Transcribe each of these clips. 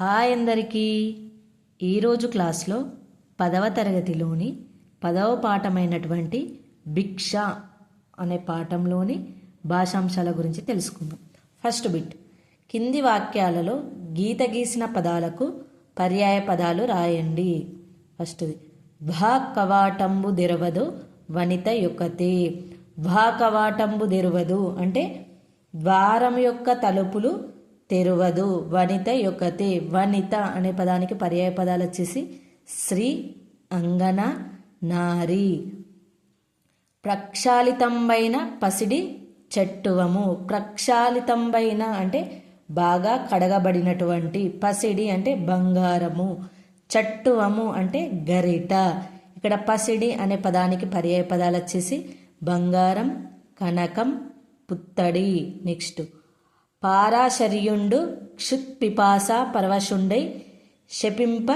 Hi అందరికీ. ఈరోజు క్లాస్లో పదవ తరగతిలోని పదవ పాఠమైనటువంటి భిక్ష అనే పాఠంలోని భాషాంశాల గురించి తెలుసుకుందాం. First bit. కింది వాక్యాలలో గీత గీసిన పదాలకు పర్యాయ పదాలు రాయండి. ఫస్ట్ది. భా కవాటంబు తెరవదు వనిత యొక్కతే. భా కవాటంబు తెరవదు అంటే ద్వారం యొక్క తలుపులు తెరువదు. వనిత యొక్కతే వనిత అనే పదానికి పర్యాయ పదాలు వచ్చేసి శ్రీ అంగన నారి. ప్రక్షాళితంబైన పసిడి చెట్టువము. ప్రక్షాళితంబైన అంటే బాగా కడగబడినటువంటి పసిడి అంటే బంగారము. చట్టువము అంటే గరిట. ఇక్కడ పసిడి అనే పదానికి పర్యాయ పదాలు వచ్చేసి బంగారం కనకం పుత్తడి. నెక్స్ట్. పారాశర్యుండు క్షుత్పిపాస పరవశుండై శపింప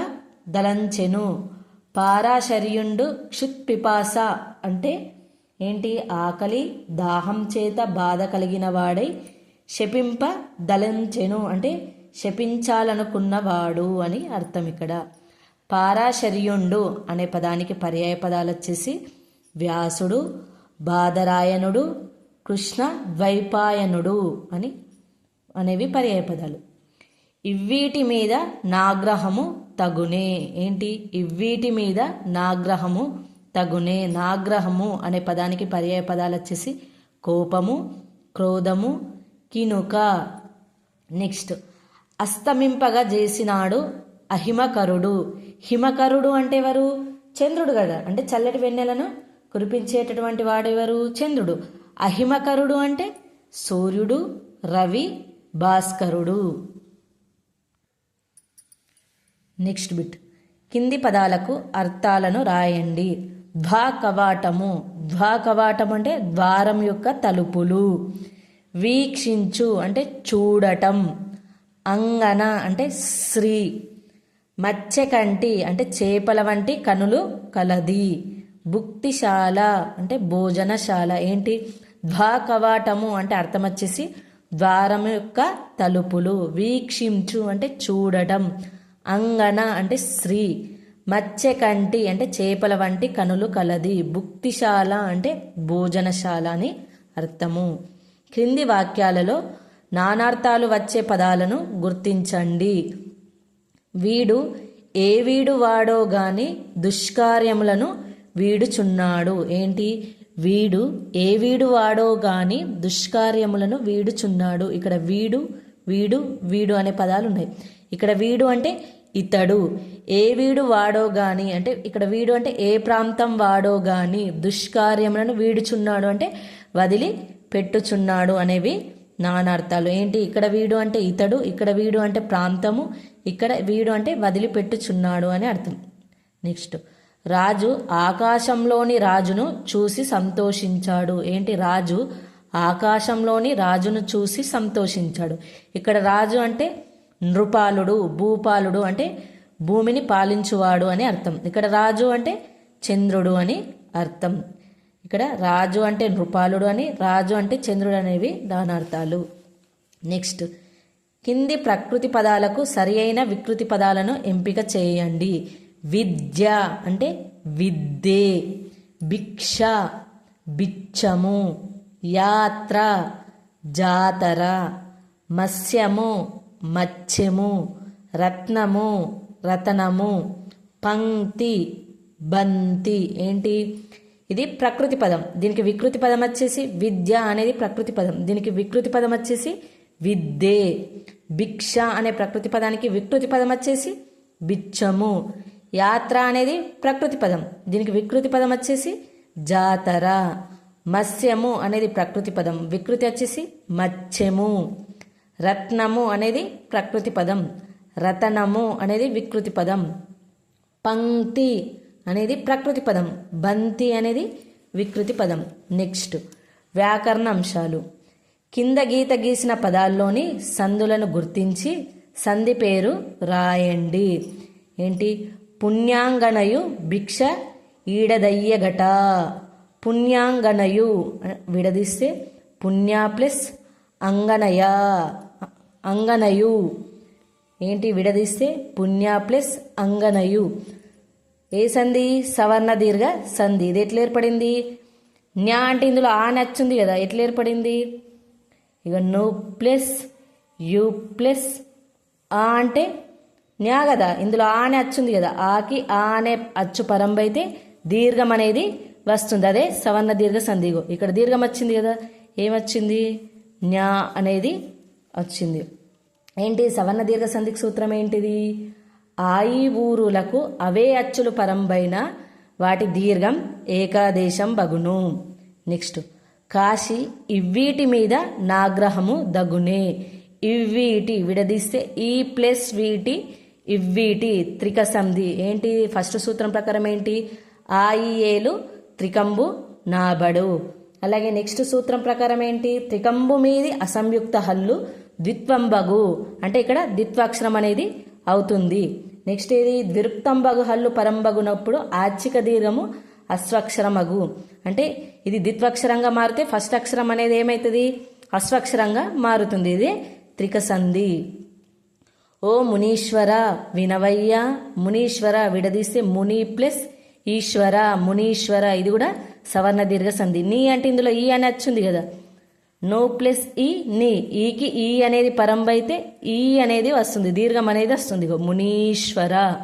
దలంచెను. పారాశర్యుండు క్షుత్పిపాస అంటే ఏంటి? ఆకలి దాహం చేత బాధ కలిగిన వాడై శపింప దలంచెను అంటే శపించాలనుకున్నవాడు అని అర్థం ఇక్కడ. పారాశర్యుండు అనే పదానికి పర్యాయ పదాలు వచ్చేసి వ్యాసుడు బాదరాయణుడు కృష్ణ ద్వైపాయనుడు అని అనేవి పర్యాయ పదాలు. ఇవ్వీటి మీద నాగ్రహము తగునే. ఏంటి? ఇవ్వీటి మీద నాగ్రహము తగునే. నాగ్రహము అనే పదానికి పర్యాయ పదాలు వచ్చేసి కోపము క్రోధము కినుక. నెక్స్ట్ అస్తమింపగా చేసినాడు అహిమకరుడు. హిమకరుడు అంటే ఎవరు? చంద్రుడు కదా. అంటే చల్లటి వెన్నెలను కురిపించేటటువంటి వాడెవరు చంద్రుడు. అహిమకరుడు అంటే సూర్యుడు రవి భాస్కరుడు. Next bit. కింది పదాలకు అర్థాలను రాయండి. ద్వా కవాటము. ధ్వా కవాటం అంటే ద్వారం యొక్క తలుపులు. వీక్షించు అంటే చూడటం. అంగన అంటే శ్రీ. మత్స్యకంటి అంటే చేపల వంటి కనులు కలది. భుక్తిశాల అంటే భోజనశాల. ఏంటి? ద్వా కవాటము అంటే అర్థం వచ్చేసి ద్వారం యొక్క తలుపులు వీక్షించు అంటే చూడటం. అంగన అంటే స్త్రీ మత్స్యకంటి అంటే చేపల వంటి కనులు కలది. భుక్తిశాల అంటే భోజనశాల అని అర్థము. క్రింది వాక్యాలలో నానార్థాలు వచ్చే పదాలను గుర్తించండి. వీడు ఏ వీడు వాడో గాని దుష్కార్యములను వీడుచున్నాడు. ఏంటి? వీడు ఏ వీడు వాడో గాని దుష్కార్యములను వీడుచున్నాడు. ఇక్కడ వీడు వీడు వీడు అనే పదాలు ఉన్నాయి ఇక్కడ వీడు అంటే ఇతడు. ఏ వీడు వాడో గాని అంటే ఇక్కడ వీడు అంటే ఏ ప్రాంతం వాడో గాని దుష్కార్యములను వీడుచున్నాడు అంటే వదిలి పెట్టుచున్నాడు అనేవి నానార్థాలు. ఏంటి? ఇక్కడ వీడు అంటే ఇతడు ఇక్కడ వీడు అంటే ప్రాంతము ఇక్కడ వీడు అంటే వదిలిపెట్టుచున్నాడు అని అర్థం. నెక్స్ట్. రాజు ఆకాశంలోని రాజును చూసి సంతోషించాడు. ఏంటి రాజు? ఆకాశంలోని రాజును చూసి సంతోషించాడు. ఇక్కడ రాజు అంటే నృపాలుడు భూపాలుడు అంటే భూమిని పాలించువాడు అని అర్థం. ఇక్కడ రాజు అంటే చంద్రుడు అని అర్థం. ఇక్కడ రాజు అంటే నృపాలుడు అని రాజు అంటే చంద్రుడు అనేవి దానార్థాలు. నెక్స్ట్ కింది ప్రకృతి పదాలకు సరి అయిన వికృతి పదాలను ఎంపిక చేయండి. విద్య అంటే విద్దే భిక్ష బిచ్చము యాత్ర జాతర మత్స్యము మత్స్యము రత్నము రతనము పంక్తి బంతి. ఏంటి? ఇది ప్రకృతి పదం. దీనికి వికృతి పదం వచ్చేసి విద్య అనేది ప్రకృతి పదం. దీనికి వికృతి పదం వచ్చేసి విద్దే. భిక్ష అనే ప్రకృతి పదానికి వికృతి పదం వచ్చేసి బిచ్చము యాత్ర అనేది ప్రకృతి పదం. దీనికి వికృతి పదం వచ్చేసి జాతర. మత్స్యము అనేది ప్రకృతి పదం. వికృతి వచ్చేసి మత్స్యము. రత్నము అనేది ప్రకృతి పదం. రతనము అనేది వికృతి పదం. పంక్తి అనేది ప్రకృతి పదం. బంతి అనేది వికృతి పదం. నెక్స్ట్ వ్యాకరణ అంశాలు కింద గీత గీసిన పదాల్లోని సందులను గుర్తించి సంధి పేరు రాయండి. ఏంటి? పుణ్యాంగనయు భిక్ష ఈడదయ్యగట. పుణ్యాంగనయు విడదీస్తే పుణ్య ప్లస్ అంగనయ. అంగనయు. ఏంటి విడదీస్తే పుణ్య ప్లస్ అంగనయు. ఏ సంధి? సవర్ణ దీర్ఘ సంధి. ఇది ఎట్లా ఏర్పడింది న్యా అంటే ఇందులో ఆ నచ్చుంది కదా ఎట్లా ఏర్పడింది ఇక నో ప్లస్ యు ప్లస్ ఆ అంటే న్యా కదా ఇందులో ఆనే అచ్చుంది కదా. ఆకి ఆనే అచ్చు పరంబైతే దీర్ఘం అనేది వస్తుంది. అదే సవర్ణ దీర్ఘ సంధిగో. ఇక్కడ దీర్ఘం వచ్చింది కదా. ఏమొచ్చింది? న్యా అనేది వచ్చింది. ఏంటి? సవర్ణ దీర్ఘ సంధికి సూత్రం ఏంటిది? ఆయి ఊరులకు అవే అచ్చులు పరంబైన వాటి దీర్ఘం ఏకాదేశం బగును. నెక్స్ట్. కాశీ ఇవ్వీటి మీద నాగ్రహము దగునే ఇవ్వీటి విడదీస్తే ఈ ప్లస్ వీటి ఇవ్వీటి త్రిక సంధి ఏంటి? ఫస్ట్ సూత్రం ప్రకారం ఏంటి? ఆయిఏలు త్రికంబు నాబడు. అలాగే నెక్స్ట్ సూత్రం ప్రకారం ఏంటి? త్రికంబు మీది అసంయుక్త హల్లు ద్విత్వంబగు. అంటే ఇక్కడ ద్విత్వాక్షరం అనేది అవుతుంది. నెక్స్ట్ ఏది? ద్విరుక్తంబగు హల్లు పరంబగునప్పుడు ఆచ్చిక దీర్ఘము అశ్వక్షరమగు. అంటే ఇది ద్విత్వక్షరంగా మారితే ఫస్ట్ అక్షరం అనేది ఏమవుతుంది అశ్వక్షరంగా మారుతుంది. ఇది త్రిక సంధి ఓ మునీశ్వర వినవయ్య మునీశ్వర విడదీస్తే ముని ప్లస్ ఈశ్వర మునీశ్వర ఇది కూడా సవర్ణ దీర్ఘ సంధి. నీ అంటే ఇందులో ఈ అని వచ్చింది కదా. నో ప్లస్ ఈ నీ. ఈకి ఈ అనేది పరంబ అయితే ఈ అనేది వస్తుంది. దీర్ఘం అనేది వస్తుంది. మునీశ్వర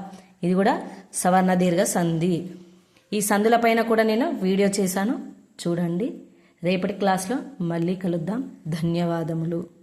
ఇది కూడా సవర్ణ దీర్ఘ సంధి. ఈ సంధుల పైన కూడా నేను వీడియో చేశాను. చూడండి. రేపటి క్లాస్లో మళ్ళీ కలుద్దాం. ధన్యవాదములు.